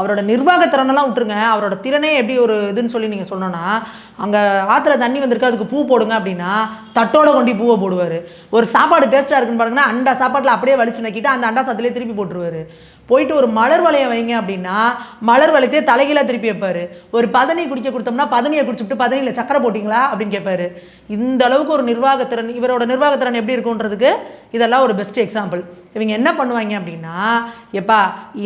அவரோட நிர்வாக திறனெல்லாம் விட்டுருங்க. அவரோட திறனே எப்படி ஒரு இதுன்னு சொல்லி நீங்கள் சொன்னோன்னா அங்கே ஆற்றுல தண்ணி வந்திருக்கு அதுக்கு பூ போடுங்க அப்படின்னா தட்டோட கொண்டு பூவை போடுவார். ஒரு சாப்பாடு டேஸ்ட்டாக இருக்குன்னு பாருங்கன்னா அண்டா சாப்பாட்டில் அப்படியே வலிச்சு நக்கிட்டு அந்த அண்டா சாத்திலே திருப்பி போட்டுருவாரு. போயிட்டு ஒரு மலர் வளைய வைங்க அப்படின்னா மலர் வளையத்தையே தலைகீழாக திருப்பி வைப்பார். ஒரு பதனி குடிக்க கொடுத்தோம்னா பதனியை குடிச்சுட்டு பதனியில் சக்கரை போட்டிங்களா அப்படின்னு கேட்பாரு. இந்த அளவுக்கு ஒரு நிர்வாகத்திறன் இவரோட நிர்வாகத்திறன் எப்படி இருக்குன்றதுக்கு இதெல்லாம் ஒரு பெஸ்ட் எக்ஸாம்பிள் இவங்க என்ன பண்ணுவாங்க அப்படின்னா எப்பா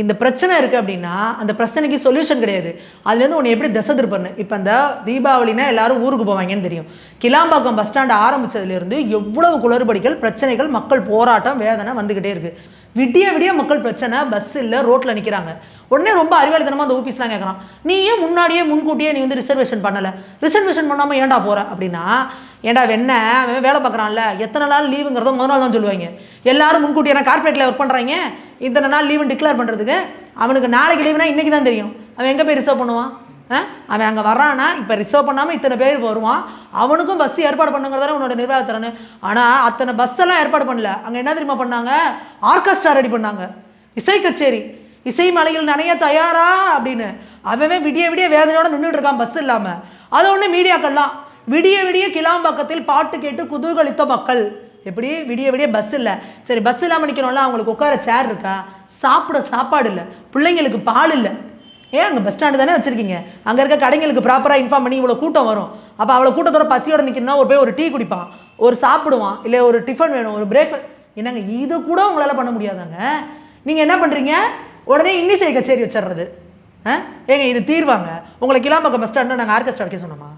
இந்த பிரச்சனை இருக்குது அப்படின்னா அந்த பிரச்சனைக்கு சொல்யூஷன் கிடையாது. அதுலேருந்து உன்னை எப்படி திசை திருப்பண்ணு இப்போ அந்த தீபாவளினா எல்லாரும் ஊருக்கு போவாங்கன்னு தெரியும். கிளாம்பாக்கம் பஸ் ஸ்டாண்ட் ஆரம்பிச்சதுலேருந்து எவ்வளவு குளறுபடிகள் பிரச்சனைகள் மக்கள் போராட்டம் வேதனை வந்துக்கிட்டே இருக்குது விடிய விடிய மக்கள் பிரச்சனை பஸ் இல்லை ரோட்டில் நிற்கிறாங்க உடனே ரொம்ப அறிவாளித்தனமாக அந்த ஓபிஸ்லாம் கேட்குறான். நீ ஏன் முன்னாடியே முன்கூட்டியே நீ வந்து ரிசர்வேஷன் பண்ணலை? ரிசர்வேஷன் பண்ணாமல் ஏன்டா போகிற அப்படின்னா ஏன்டா வெண்ண அவன் வேலை பார்க்குறான்ல. எத்தனை நாள் லீவுங்கிறத முதல் நாள் தான் சொல்லுவாங்க. எல்லாரும் முன்கூட்டி ஏன்னா கார்பரேட்டில் ஒர்க் பண்ணுறாங்க இத்தனை நாள் லீவுன்னு டிக்ளேர் பண்ணுறதுக்கு அவனுக்கு நாளைக்கு லீவுனா இன்றைக்கி தான் தெரியும். அவன் எங்கே போய் ரிசர்வ் பண்ணுவான்? அவன் அங்கே வர்றான்னா இப்போ ரிசர்வ் பண்ணாமல் இத்தனை பேர் வருவான். அவனுக்கும் பஸ் ஏற்பாடு பண்ணுங்கிறதால உன்னோட நிர்வாகத்திறன் ஆனால் அத்தனை பஸ் எல்லாம் ஏற்பாடு பண்ணல. அங்கே என்ன தெரியுமா பண்ணாங்க? ஆர்கெஸ்ட்ரா ரெடி பண்ணாங்க. இசை கச்சேரி. இசை மலையில் நனைய தயாரா? அப்படின்னு. அவன் விடிய விடிய வேதனையோட நின்றுட்டு இருக்கான் பஸ் இல்லாமல் அதை ஒன்று மீடியாக்கள்லாம் விடிய விடிய கிளாம்பாக்கத்தில் பாட்டு கேட்டு குதூகலித்த மக்கள். எப்படி? விடிய விடிய பஸ் இல்லை. சரி பஸ் இல்லாமல் நிற்கிறோம்ல அவங்களுக்கு உட்கார சேர் இருக்கா? சாப்பிட சாப்பாடு இல்லை. பிள்ளைங்களுக்கு பால் இல்லை. ஏன் அங்கே பஸ் ஸ்டாண்டு தானே வச்சிருக்கீங்க? அங்கே இருக்க கடைங்களுக்கு ப்ராப்பராக இன்ஃபார்ம் பண்ணி இவ்வளோ கூட்டம் வரும். அப்போ அவ்வளோ கூட்டத்தோட பசியோட நிற்கணும்னா ஒரு போய் ஒரு டீ குடிப்பான். ஒரு சாப்பிடுவான். இல்லை ஒரு டிஃபன் வேணும் ஒரு பிரேக் என்னங்க இது கூட உங்களால் பண்ண முடியாதாங்க? நீங்கள் என்ன பண்ணுறீங்க உடனே இன்னிசை கச்சேரி வச்சிடுறது. ஆ? ஏங்க இது தீர்வாங்க. உங்களை கிளாம்பக்கம் பஸ் ஸ்டாண்டில் நாங்கள் ஆர்கெஸ்ட்ரா வைக்க சொன்னோமா?